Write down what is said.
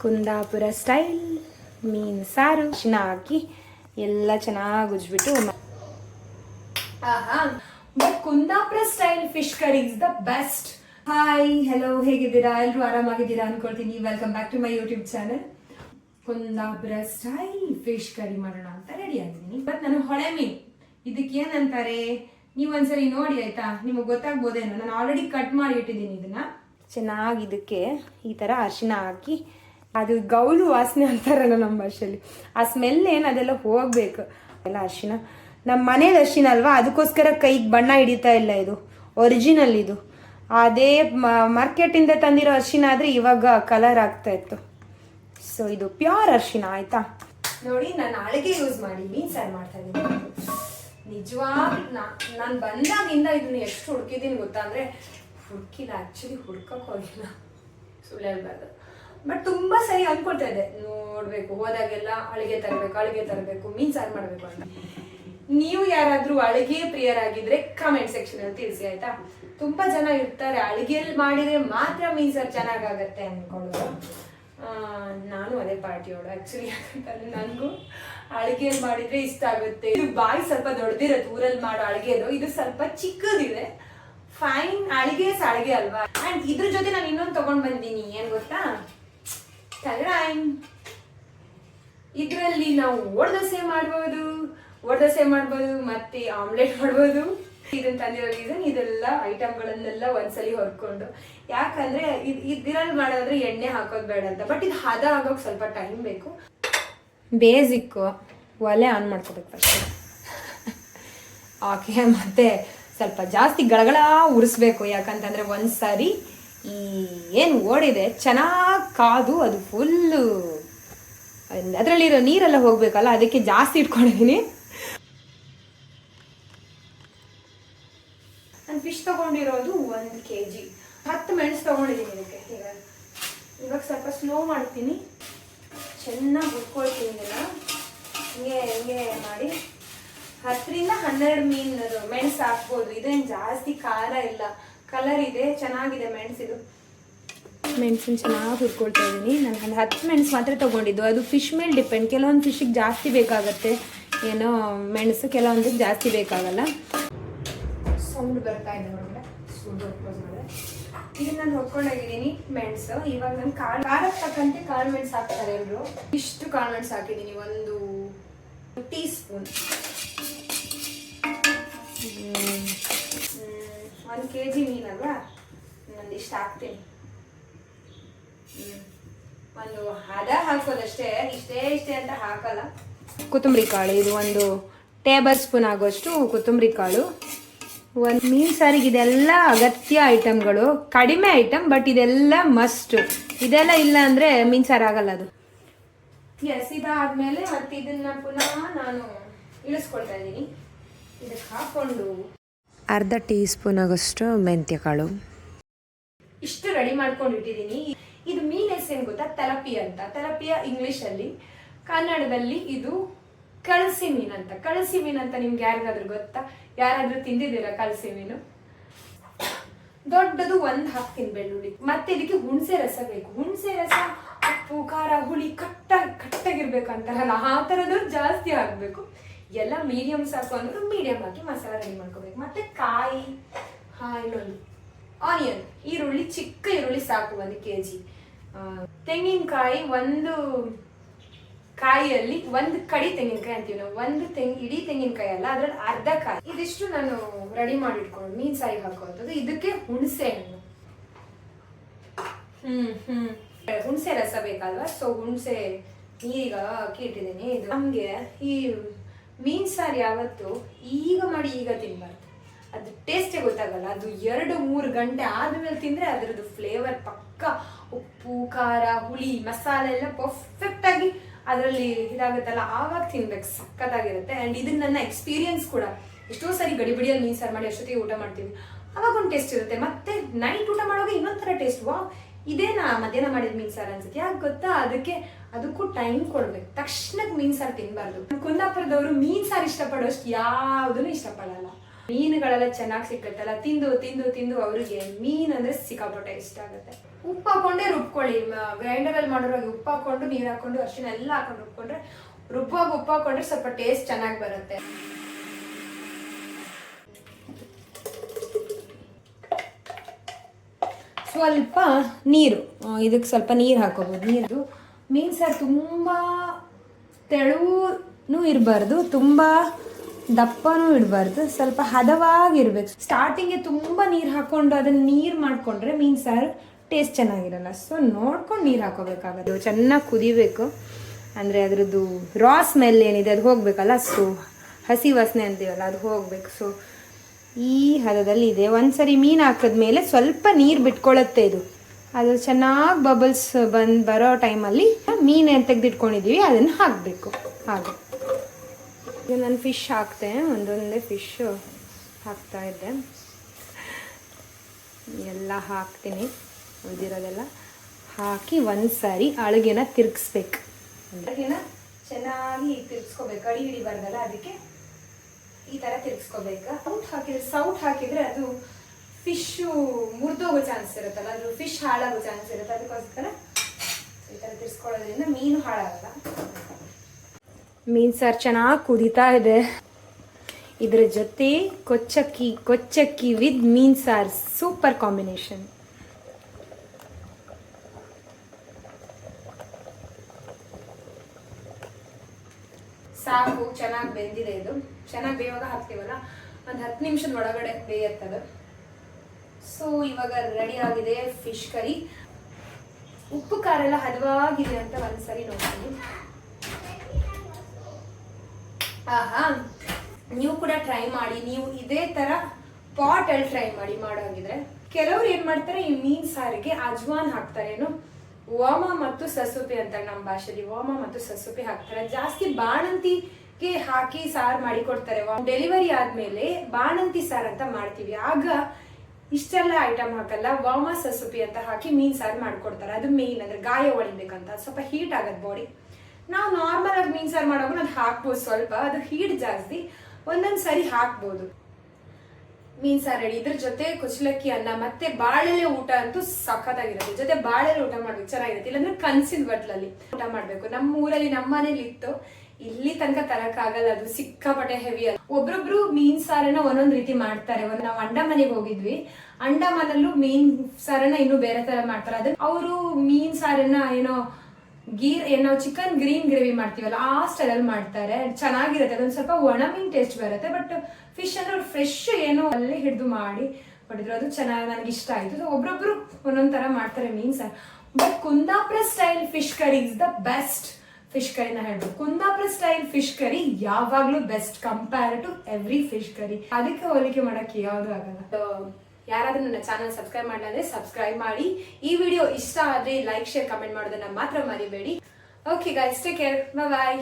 Kundapura style ಮೀನು ಸಾರು ಅರಿಶಿನ ಹಾಕಿ ಎಲ್ಲ ಚೆನ್ನಾಗಿ ಉಜ್ಬಿಟ್ಟು but Kundapura style fish curry is the best hi hello ಹೇಗಿದ್ದೀರಾ? ಎಲ್ಲರೂ ಆರಾಮಾಗಿದ್ದೀರಾ ಅನ್ಕೊಳ್ತೀನಿ. Welcome back to my YouTube channel Kundapura style fish curry ಮಾಡೋಣ ಅಂತ ರೆಡಿ ಆಗಿದ್ದೀನಿ. ಬಟ್ ನಾನು ಹೊಳೆ ಮೀನು. ಇದಕ್ಕೆ ಏನಂತಾರೆ? ನೀವು ಒಂದ್ಸರಿ ನೋಡಿ ಆಯ್ತಾ? ನಿಮಗೆ ಗೊತ್ತಾಗ್ಬೋದೇನೋ? ನಾನು ಆಲ್ರೆಡಿ ಕಟ್ ಮಾಡಿ ಇಟ್ಟಿದ್ದೀನಿ ಇದನ್ನ. ಚೆನ್ನಾಗಿ ಇದಕ್ಕೆ ಈ ಥರ ಅರಿಶಿನ ಹಾಕಿ ಅದು ಗೌಲು ವಾಸನೆ ಅಂತಾರಲ್ಲ ನಮ್ಮ ಭಾಷೆಯಲ್ಲಿ. ಆ ಸ್ಮೆಲ್ ಏನು ಅದೆಲ್ಲ ಹೋಗ್ಬೇಕು. ಎಲ್ಲ ಅರಿಶಿನ. ನಮ್ಮ ಮನೇದು ಅರ್ಶಿನ ಅಲ್ವಾ? ಅದಕ್ಕೋಸ್ಕರ ಕೈಗೆ ಬಣ್ಣ ಹಿಡಿತಾ ಇಲ್ಲ ಇದು. ಒರಿಜಿನಲ್ ಇದು. ಅದೇ ಮಾರ್ಕೆಟಿಂದ ತಂದಿರೋ ಅರಿಶಿನ ಆದರೆ ಇವಾಗ ಕಲರ್ ಆಗ್ತಾ ಇತ್ತು. ಸೊ ಇದು ಪ್ಯೂರ್ ಅರಿಶಿನ, ಆಯ್ತಾ? ನೋಡಿ, ನಾನು ಅಳಿಗೆ ಯೂಸ್ ಮಾಡಿ, ಮೀನ್ ಸಾರು ಮಾಡ್ತಾ ಇದ್ದೀನಿ. ನಿಜವಾಗ್ಲೂ ನಾನು ಬಂದಾಗಿಂದ ಇದನ್ನ ಎಷ್ಟು ಹುಡುಕಿದ್ದೀನಿ ಗೊತ್ತಾ ಅಂದ್ರೆ, ಹುಡುಕಿಲ್ಲ ಆಕ್ಚುಲಿ ಹುಡ್ಕಕ್ ಹೋಗಿಲ್ಲ. ಸುಳ್ಳು ಹೇಳ್ಬಾರ್ದು. ಬಟ್ ತುಂಬಾ ಸರಿ ಅನ್ಕೊಳ್ತಾ ಇದ್ದೆ. ನೋಡ್ಬೇಕು, ಹೋದಾಗೆಲ್ಲ ಅಳಿಗೆ ತರಬೇಕು ಅಳಿಗೆ ತರಬೇಕು, ಮೀನ್ ಸಾರು ಮಾಡ್ಬೇಕು ಅಂತ. ನೀವು ಯಾರಾದ್ರೂ ಅಳಿಗೆ ಪ್ರಿಯರಾಗಿದ್ರೆ ಕಾಮೆಂಟ್ ಸೆಕ್ಷನ್ ಅಲ್ಲಿ ತಿಳಿಸಿ, ಆಯ್ತಾ? ತುಂಬಾ ಜನ ಇರ್ತಾರೆ ಅಳಿಗೆಯಲ್ಲಿ ಮಾಡಿದ್ರೆ ಮಾತ್ರ ಮೀನ್ ಸಾರು ಚೆನ್ನಾಗಾಗತ್ತೆ ಅನ್ಕೊಳ್ಳೋದು. ನಾನು ಅದೇ ಪಾರ್ಟಿಯೋಳು ಆಕ್ಚುಲಿ ಯಾಕಂತಂದ್ರೆ ನನಗೂ ಅಳಿಗೆಯಲ್ಲಿ ಮಾಡಿದ್ರೆ ಇಷ್ಟ ಆಗುತ್ತೆ. ಇದು ಬಾಯಿ ಸ್ವಲ್ಪ ದೊಡ್ಡದಿರುತ್ತೆ ಊರಲ್ಲಿ ಮಾಡೋ ಅಳಿಗೆದು. ಇದು ಸ್ವಲ್ಪ ಚಿಕ್ಕದಿದೆ. ಫೈನ್ ಅಳಿಗೆ ಸಾಳಿಗೆ ಅಲ್ವಾ? ಅಂಡ್ ಇದ್ರ ಜೊತೆ ನಾನು ಇನ್ನೊಂದು ತಗೊಂಡ್ ಬಂದೀನಿ. ಏನ್ ಗೊತ್ತಾ? ಇದರಲ್ಲಿ ನಾವು ಓಡದಸೆ ಮಾಡ್ಬೋದು ಓಡದಸೆ ಮಾಡ್ಬೋದು, ಮತ್ತೆ ಆಮ್ಲೆಟ್ ಮಾಡ್ಬೋದು. ಇದನ್ನ ತಂದಿರೋ ರೀಸನ್ ಇದೆಲ್ಲ ಐಟಮ್ಗಳನ್ನೆಲ್ಲ ಒಂದ್ಸಲಿ ಹೊರ್ಕೊಂಡು. ಯಾಕಂದ್ರೆ ಇದ್ ಇದ್ರಲ್ಲಿ ಮಾಡೋದ್ರೆ ಎಣ್ಣೆ ಹಾಕೋದು ಬೇಡ ಅಂತ. ಬಟ್ ಇದು ಹದ ಆಗೋಕೆ ಸ್ವಲ್ಪ ಟೈಮ್ ಬೇಕು. ಬೇಸಿಕ್ಕು ಒಲೆ ಆನ್ ಮಾಡ್ಕೋಬೇಕು ಫಸ್ಟ್ ಓಕೆ ಮತ್ತೆ ಸ್ವಲ್ಪ ಜಾಸ್ತಿ ಗಳಗಳ ಉರಿಸ್ಬೇಕು. ಯಾಕಂತಂದ್ರೆ ಒಂದ್ಸಾರಿ ಈ ಏನು ಓಡಿದೆ? ಚೆನ್ನಾಗಿ ಕಾದು, ಅದು ಫುಲ್ಲು. ಅದರಲ್ಲಿರೋ ನೀರೆಲ್ಲ ಹೋಗಬೇಕಲ್ಲ, ಅದಕ್ಕೆ ಜಾಸ್ತಿ ಇಟ್ಕೊಂಡಿದ್ದೀನಿ ನಾನು ಫಿಶ್ ತಗೊಂಡಿರೋದು ಒಂದು ಕೆ ಜಿ ಹತ್ತು ಮೆಣಸು ತಗೊಂಡಿದ್ದೀನಿ ಇದಕ್ಕೆ. ಈಗ, ಇವಾಗ ಸ್ವಲ್ಪ ಸ್ಲೋ ಮಾಡ್ತೀನಿ. ಚೆನ್ನಾಗಿ ಹುಡ್ಕೊಳ್ತೀನಿ ಇದನ್ನ. ಹಿಂಗೆ ಹಿಂಗೆ ಮಾಡಿ. ಹತ್ತರಿಂದ ಹನ್ನೆರಡು ಮೀನು, ಮೆಣಸು ಹಾಕ್ಬೋದು. ಇದೇನು ಜಾಸ್ತಿ ಖಾರ ಇಲ್ಲ. ಕಲರ್ ಇದೆ ಚೆನ್ನಾಗಿದೆ ಮೆಣಸಿದು ಮೆಣಸಿನ ಚೆನ್ನಾಗಿ ಹುರ್ಕೊಳ್ತಾ ಇದ್ದೀನಿ ನಾನು ಒಂದು ಹತ್ತು ಮೆಣಸು ಮಾತ್ರ ತೊಗೊಂಡಿದ್ದು. ಅದು ಫಿಶ್ ಮೇಲೆ ಡಿಪೆಂಡ್ ಕೆಲವೊಂದು ಫಿಶಿಗೆ ಜಾಸ್ತಿ ಬೇಕಾಗತ್ತೆ. ಏನೋ ಮೆಣಸು ಕೆಲವೊಂದಕ್ಕೆ ಜಾಸ್ತಿ ಬೇಕಾಗಲ್ಲ. ಸೌಂಡ್ ಬರ್ತಾ ಇದೆ ನೋಡಿದ್ರೆ? ಇದನ್ನ ನಾನು ಹೊತ್ಕೊಂಡೋಗಿದ್ದೀನಿ ಮೆಣಸು ಇವಾಗ ನಾನು ಕಾಳು ಖಾರಕ್ಕೆ ತಕ್ಕಂತೆ ಕಾಳು ಮೆಣಸು ಹಾಕ್ತಾರೆ ಎಲ್ಲರೂ ಇಷ್ಟು ಕಾಳು ಮೆಣಸು ಹಾಕಿದ್ದೀನಿ. ಒಂದು ಟೀ ಸ್ಪೂನ್ ಒಂದು ಕೆ ಜಿ ಮೀನಲ್ವಾ? ನಾನು ಇಷ್ಟು ಹಾಕ್ತೀನಿ. ಒಂದು ಹದ ಹಾಕೋದಷ್ಟೇ ಇಷ್ಟೇ ಇಷ್ಟೇ ಅಂತ ಹಾಕಲ್ಲ. ಕೊತ್ತಂಬರಿ ಕಾಳು ಇದು ಒಂದು ಟೇಬಲ್ ಸ್ಪೂನ್ ಆಗೋಷ್ಟು ಕೊತ್ತಂಬರಿ ಕಾಳು. ಒಂದು ಮೀನು ಸಾರಿಗೆ ಇದೆಲ್ಲ ಅಗತ್ಯ ಐಟಮ್ಗಳು. ಕಡಿಮೆ ಐಟಮ್ ಬಟ್ ಇದೆಲ್ಲ ಮಸ್ಟ್ ಇದೆಲ್ಲ ಇಲ್ಲ ಅಂದರೆ ಮೀನು ಸಾರು ಆಗಲ್ಲ ಅದು. ಎಸ್ ಇದಾದ್ಮೇಲೆ ಮತ್ತೆ ಇದನ್ನ ಪುನಃ ನಾನು ಇಳಿಸ್ಕೊಳ್ತಾ ಇದ್ದೀನಿ. ಇದಕ್ಕೆ ಹಾಕೊಂಡು ಅರ್ಧ ಟೀ ಸ್ಪೂನ್ ಆಗೋಷ್ಟು ಮೆಂತ್ಯ ಕಾಳು ಇಷ್ಟು ರೆಡಿ ಮಾಡ್ಕೊಂಡು ಇಟ್ಟಿದ್ದೀನಿ ಇದು ಮೀನ್ ಹೆಸರು ಗೊತ್ತಾ? ತಲಪಿ ಅಂತ. ತಲಪಿಯ ಇಂಗ್ಲಿಷ್ ಅಲ್ಲಿ ಕನ್ನಡದಲ್ಲಿ ಇದು ಕಳಸಿ ಮೀನ್ ಅಂತ. ಕಳಸಿ ಮೀನ್ ಅಂತ ನಿಮ್ಗೆ ಯಾರಿಗಾದ್ರೂ ಗೊತ್ತಾ? ಯಾರಾದ್ರೂ ತಿಂದಿದ್ದೀರಾ ಕಳಸಿ ಮೀನು? ದೊಡ್ಡದು ಒಂದು ಹಾಕ್ತೀನಿ ಬೆಳ್ಳುಳ್ಳಿ. ಮತ್ತೆ ಇದಕ್ಕೆ ಹುಣಸೆ ರಸ ಬೇಕು. ಹುಣಸೆ ರಸ, ಉಪ್ಪು, ಖಾರ, ಹುಳಿ ಕಟ್ಟ, ಕಟ್ಟಾಗಿರ್ಬೇಕು ಅಂತಾರಲ್ಲ, ಆ ಥರದ್ದು ಜಾಸ್ತಿ ಹಾಕ್ಬೇಕು ಎಲ್ಲ ಮೀಡಿಯಂ ಸಾಕು ಅಂದ್ರೆ ಮೀಡಿಯಂ ಹಾಕಿ ಮಸಾಲ ರೆಡಿ ಮಾಡ್ಕೋಬೇಕು. ಮತ್ತೆ ಕಾಯಿ, ಹಾ, ಇನ್ನೊಂದು. ಆನಿಯನ್ ಈರುಳ್ಳಿ, ಚಿಕ್ಕ ಈರುಳ್ಳಿ ಸಾಕು ಒಂದು ಕೆ ಜಿ ತೆಂಗಿನಕಾಯಿ ಒಂದು ಕಾಯಿಯಲ್ಲಿ ಒಂದು ಕಡಿ ತೆಂಗಿನಕಾಯಿ ಅಂತೀವಿ ನಾವು. ಒಂದು ತೆಂಗ್, ಇಡೀ ತೆಂಗಿನಕಾಯಿ ಅಲ್ಲ, ಅದ್ರಲ್ಲಿ ಅರ್ಧ ಕಾಯಿ. ಇದಿಷ್ಟು ನಾನು ರೆಡಿ ಮಾಡಿ ಇಟ್ಕೊಂಡು ಮೀನ್ ಸಾರಿಗೆ ಹಾಕುವಂಥದ್ದು. ಇದಕ್ಕೆ ಹುಣಸೆ ಹಣ್ಣು. ಹ್ಮ್ ಹ್ಮ್. ಹುಣಸೆ ರಸ ಬೇಕಲ್ವಾ? ಸೊ ಹುಣಸೆ ಈಗ ಹಾಕಿ ಇಟ್ಟಿದ್ದೀನಿ. ಇದು ನಮ್ಗೆ ಈ ಮೀನ್ ಸಾರು ಯಾವತ್ತು ಈಗ ಮಾಡಿ ಈಗ ತಿನ್ಬಾರ್ದು. ಅದು ಟೇಸ್ಟೇ ಗೊತ್ತಾಗಲ್ಲ. ಅದು ಎರಡು, ಮೂರು ಗಂಟೆ ಆದಮೇಲೆ ತಿಂದರೆ ಅದರದ್ದು ಫ್ಲೇವರ್ ಪಕ್ಕ ಉಪ್ಪು, ಖಾರ, ಹುಳಿ, ಮಸಾಲೆ ಎಲ್ಲ ಪರ್ಫೆಕ್ಟ್ ಆಗಿ ಅದರಲ್ಲಿ ಇದಾಗುತ್ತಲ್ಲ. ಆವಾಗ ತಿನ್ಬೇಕು. ಸಖತ್ತಾಗಿರುತ್ತೆ. ಆ್ಯಂಡ್ ಇದನ್ನ ನನ್ನ ಎಕ್ಸ್ಪೀರಿಯನ್ಸ್ ಕೂಡ. ಎಷ್ಟೋ ಸರಿ ಗಡಿಬಿಡಿಯಲ್ಲಿ ಮೀನು ಸಾರು ಮಾಡಿ ಅಷ್ಟೊತ್ತಿಗೆ ಊಟ ಮಾಡ್ತೀವಿ. ಅವಾಗ ಒಂದು ಟೇಸ್ಟ್ ಇರುತ್ತೆ. ಮತ್ತೆ ನೈಟ್ ಊಟ ಮಾಡುವಾಗ ಇನ್ನೊಂಥರ ಥರ ಟೇಸ್ಟ್ ವಾ ಇದೇನಾ ಮಧ್ಯಾಹ್ನ ಮಾಡಿದ ಮೀನ್ ಸಾರು ಅನ್ಸುತ್ತೆ? ಯಾಕೆ ಗೊತ್ತಾ? ಅದಕ್ಕೆ ಅದಕ್ಕೂ ಟೈಮ್ ಕೊಡ್ಬೇಕು. ತಕ್ಷಣಕ್ಕೆ ಮೀನ್ ಸಾರು ತಿನ್ಬಾರ್ದು. ಕುಂದಾಪುರದವರು ಮೀನ್ ಸಾರು ಇಷ್ಟಪಡೋಷ್ಟು ಯಾವುದನ್ನು ಇಷ್ಟಪಡಲ್ಲ. ಮೀನುಗಳೆಲ್ಲ ಚೆನ್ನಾಗಿ ಸಿಕ್ಕತ್ತಲ್ಲ? ತಿಂದು ತಿಂದು ತಿಂದು ಅವರಿಗೆ ಮೀನ್ ಅಂದ್ರೆ ಸಿಕ್ಕಾಪಟ್ಟೆ ಇಷ್ಟ ಆಗುತ್ತೆ. ಉಪ್ಪು ಹಾಕೊಂಡೇ ರುಬ್ಕೊಳ್ಳಿ. ಗ್ರೈಂಡರ್ ಅಲ್ಲಿ ಮಾಡಿರೋಗಿ ಉಪ್ಪು ಹಾಕೊಂಡು, ನೀರು ಹಾಕೊಂಡು ಅರ್ಶಿನ ಎಲ್ಲ ಹಾಕೊಂಡು ರುಬ್ಕೊಂಡ್ರೆ ರುಬ್ಬುವಾಗ ಉಪ್ಪು ಹಾಕೊಂಡ್ರೆ ಸ್ವಲ್ಪ ಟೇಸ್ಟ್ ಚೆನ್ನಾಗಿ ಬರುತ್ತೆ. ಸ್ವಲ್ಪ ನೀರು. ಇದಕ್ಕೆ ಸ್ವಲ್ಪ ನೀರು ಹಾಕೋಬೋದು. ನೀರು ಮೀನು ಸಾರು ತುಂಬ ತೆಳುವೂ ಇರಬಾರ್ದು, ತುಂಬ ದಪ್ಪನೂ ಇಡಬಾರ್ದು, ಸ್ವಲ್ಪ ಹದವಾಗಿರ್ಬೇಕು. ಸ್ಟಾರ್ಟಿಂಗೆ ತುಂಬ ನೀರು ಹಾಕ್ಕೊಂಡು ಅದನ್ನು ನೀರು ಮಾಡಿಕೊಂಡ್ರೆ ಮೀನು ಸಾರು ಟೇಸ್ಟ್ ಚೆನ್ನಾಗಿರಲ್ಲ. ಸೊ ನೋಡ್ಕೊಂಡು ನೀರು ಹಾಕೋಬೇಕಾಗದು ಚೆನ್ನಾಗಿ ಕುದಿಬೇಕು. ಅಂದರೆ ಅದರದ್ದು ರಾ ಸ್ಮೆಲ್ ಏನಿದೆ, ಅದು ಹೋಗಬೇಕಲ್ಲ? ಸೊ ಹಸಿ ವಾಸನೆ ಅಂತೀವಲ್ಲ, ಅದು ಹೋಗ್ಬೇಕು. ಸೊ ಈ ಹದದಲ್ಲಿ ಇದೆ. ಒಂದ್ಸರಿ ಮೀನು ಹಾಕಿದ್ಮೇಲೆ ಸ್ವಲ್ಪ ನೀರು ಬಿಟ್ಕೊಳ್ಳುತ್ತೆ ಇದು. ಅದು ಚೆನ್ನಾಗಿ ಬಬಲ್ಸ್ ಬಂದು ಬರೋ ಟೈಮಲ್ಲಿ ಮೀನು ತೆಗೆದಿಟ್ಕೊಂಡಿದ್ದೀವಿ ಅದನ್ನು ಹಾಕಬೇಕು. ಹಾಗೆ. ನಾನು ಫಿಶ್ ಹಾಕ್ತೆ, ಒಂದೊಂದೇ ಫಿಶ್ಶು ಹಾಕ್ತಾ ಇದ್ದೆ. ಎಲ್ಲ ಹಾಕ್ತೀನಿ. ಉಳಿದಿರೋದೆಲ್ಲ ಹಾಕಿ ಒಂದು ಸಾರಿ ಅಳುಗೆನ ತಿರ್ಗಿಸ್ಬೇಕು. ಅಡುಗೆನ ಚೆನ್ನಾಗಿ ತಿರ್ಗಿಸ್ಕೋಬೇಕು. ಅಡಿ ಹಿಡಿಬಾರ್ದಲ್ಲ ಅದಕ್ಕೆ ಈ ತರ ತಿರ್ಗಿಸ್ಕೋಬೇಕು ಸೌಟ್ ಹಾಕಿದ್ರೆ ಸೌಟ್ ಹಾಕಿದ್ರೆ ಅದು ಫಿಶ್ಶು ಮುರಿದೋಗೋ ಚಾನ್ಸ್ ಇರುತ್ತಲ್ಲ ಅದು ಫಿಶ್ ಹಾಳಾಗೋ ಚಾನ್ಸ್ ಇರುತ್ತೆ. ಅದಕ್ಕೋಸ್ಕರ ಈ ತರ ತಿರ್ಸ್ಕೊಳ್ಳೋದ್ರಿಂದ ಮೀನು ಹಾಳಾಗಲ್ಲ. ಮೀನ್ ಸಾರು ಚೆನ್ನಾಗಿ ಕುದೀತಾ ಇದೆ. ಇದ್ರ ಜೊತೆ ಕೊಚ್ಚಕ್ಕಿ ಕೊಚ್ಚಕ್ಕಿ ವಿತ್ ಮೀನ್ ಸಾರ್ ಸೂಪರ್ ಕಾಂಬಿನೇಷನ್. ಸಾಕು ಚೆನ್ನಾಗಿ ಬೆಂದಿದೆ ಇದು. ಚೆನ್ನಾಗಿ ಬೇಯೋಗ ಹಾಕ್ತೀವಲ್ಲ? ಒಂದು ಹತ್ತು ನಿಮಿಷದ ಒಳಗಡೆ ಬೇಯತ್ತದು. ಸೊ ಇವಾಗ ರೆಡಿ ಆಗಿದೆ ಫಿಶ್ ಕರಿ ಉಪ್ಪು, ಖಾರ ಎಲ್ಲ ಹದವಾಗಿದೆ ಅಂತ ಒಂದ್ಸರಿ ನೋಡ್ತೀನಿ ಆಹಾ, ನೀವು ಕೂಡ ಟ್ರೈ ಮಾಡಿ. ನೀವು ಇದೇ ತರ ಪಾಟ್ ಅಲ್ಲಿ ಟ್ರೈ ಮಾಡಿ ಮಾಡೋಂಗಿದ್ರೆ ಕೆಲವ್ರು ಏನ್ ಮಾಡ್ತಾರೆ, ಈ ಮೀನ್ ಸಾರಿಗೆ ಅಜ್ವಾನ್ ಹಾಕ್ತಾರೆ. ಏನು? ಓಮ ಮತ್ತು ಸಸುಪಿ ಅಂತ ನಮ್ಮ ಭಾಷೆಯಲ್ಲಿ ಓಮ ಮತ್ತು ಸಸುಪಿ ಹಾಕ್ತಾರೆ. ಜಾಸ್ತಿ ಬಾಣಂತಿಗೆ ಹಾಕಿ ಸಾರು ಮಾಡಿ ಕೊಡ್ತಾರೆ ಡೆಲಿವರಿ ಆದ್ಮೇಲೆ ಬಾಣಂತಿ ಸಾರ್ ಅಂತ ಮಾಡ್ತೀವಿ. ಆಗ ಇಷ್ಟೆಲ್ಲ ಐಟಮ್ ಹಾಕಲ್ಲ, ವಾಮ ಸಸುಪಿ ಅಂತ ಹಾಕಿ ಮೀನ್ ಸಾರು ಮಾಡ್ಕೊಡ್ತಾರೆ. ಅದು ಮೇನ್ ಅಂದ್ರೆ ಗಾಯ ಒಳಿಬೇಕಂತ. ಸ್ವಲ್ಪ ಹೀಟ್ ಆಗತ್ತೆ ಬಾಡಿ ನಾವು ನಾರ್ಮಲ್ ಆಗಿ ಮೀನ್ ಸಾರು ಮಾಡೋವಾಗ ಅದು ಹಾಕ್ಬೋದು ಸ್ವಲ್ಪ. ಅದು ಹೀಟ್ ಜಾಸ್ತಿ. ಒಂದೊಂದು ಸರಿ ಹಾಕ್ಬೋದು. ಮೀನ್ ಸಾರು ರೆಡಿ ಇದ್ರ ಜೊತೆ ಕುಚಲಕ್ಕಿ ಅನ್ನ ಮತ್ತೆ ಬಾಳೆಲೆ ಊಟ ಅಂತೂ ಸಖತ್ತಾಗಿರುತ್ತೆ. ಜೊತೆ ಬಾಳೆಲೆ ಊಟ ಮಾಡ್ಬೇಕು. ಚೆನ್ನಾಗಿರುತ್ತೆ. ಇಲ್ಲಾಂದ್ರೆ ಕನ್ಸಿನ ಬಟ್ಲಲ್ಲಿ ಊಟ ಮಾಡಬೇಕು. ನಮ್ಮ ಊರಲ್ಲಿ ನಮ್ಮ ಮನೇಲಿ ಇತ್ತು. ಇಲ್ಲಿ ತನಕ ತರಕ್ಕಾಗಲ್ಲ ಅದು ಸಿಕ್ಕಾಪಟ್ಟೆ ಹೆವಿ ಅಲ್ಲ. ಒಬ್ರೊಬ್ರು ಮೀನ್ ಸಾರನ್ನ ಒಂದೊಂದ್ ರೀತಿ ಮಾಡ್ತಾರೆ. ಒಂದ್ ನಾವು ಅಂಡಮಾನಿಗೆ ಹೋಗಿದ್ವಿ. ಅಂಡಮಾನಲ್ಲೂ ಮೀನ್ ಸಾರನ್ನ ಇನ್ನು ಬೇರೆ ತರ ಮಾಡ್ತಾರೆ. ಅದನ್ನ ಅವರು ಮೀನ್ ಸಾರನ್ನ ಏನೋ ಗೀರ್ ನಾವು ಚಿಕನ್ ಗ್ರೀನ್ ಗ್ರೇವಿ ಮಾಡ್ತೀವಲ್ಲ, ಆ ಸ್ಟೈಲಲ್ಲಿ ಮಾಡ್ತಾರೆ. ಚೆನ್ನಾಗಿರುತ್ತೆ. ಅದೊಂದು ಸ್ವಲ್ಪ ಒಣ ಮೀನ್ ಟೇಸ್ಟ್ ಬರುತ್ತೆ. ಬಟ್ ಫಿಶ್ ಅಂದ್ರೆ ಫ್ರೆಶ್ ಏನೋ ಅಲ್ಲೇ ಹಿಡಿದು ಮಾಡಿ ಪಡಿದ್ರು. ಅದು ಚೆನ್ನಾಗಿ ನನಗೆ ಇಷ್ಟ ಆಯ್ತು. ಒಬ್ರೊಬ್ರು ಒಂದೊಂದ್ ತರ ಮಾಡ್ತಾರೆ ಮೀನ್ sir. But Kundapura style fish curry is the best fish ಕರಿನ ಹೇಳ್ಬೋದು ಕುಂದಾಪುರ ಸ್ಟೈಲ್ ಫಿಶ್ ಕರಿ ಯಾವಾಗ್ಲೂ best compare to every fish curry ಅದಕ್ಕೆ ಹೋಲಿಕೆ ಮಾಡಕ್ಕೆ ಯಾವ್ದು ಆಗಲ್ಲ. ಯಾರಾದ್ರೂ ನನ್ನ ಚಾನಲ್ ಸಬ್ಸ್ಕ್ರೈಬ್ ಮಾಡಿಲ್ಲ ಸಬ್ಸ್ಕ್ರೈಬ್ ಮಾಡಿ. ಈ ವಿಡಿಯೋ ಇಷ್ಟ ಆದ್ರೆ ಲೈಕ್ ಶೇರ್ ಕಮೆಂಟ್ ಮಾಡೋದನ್ನ ಮಾತ್ರ ಮರಿಬೇಡಿ. Okay guys take care bye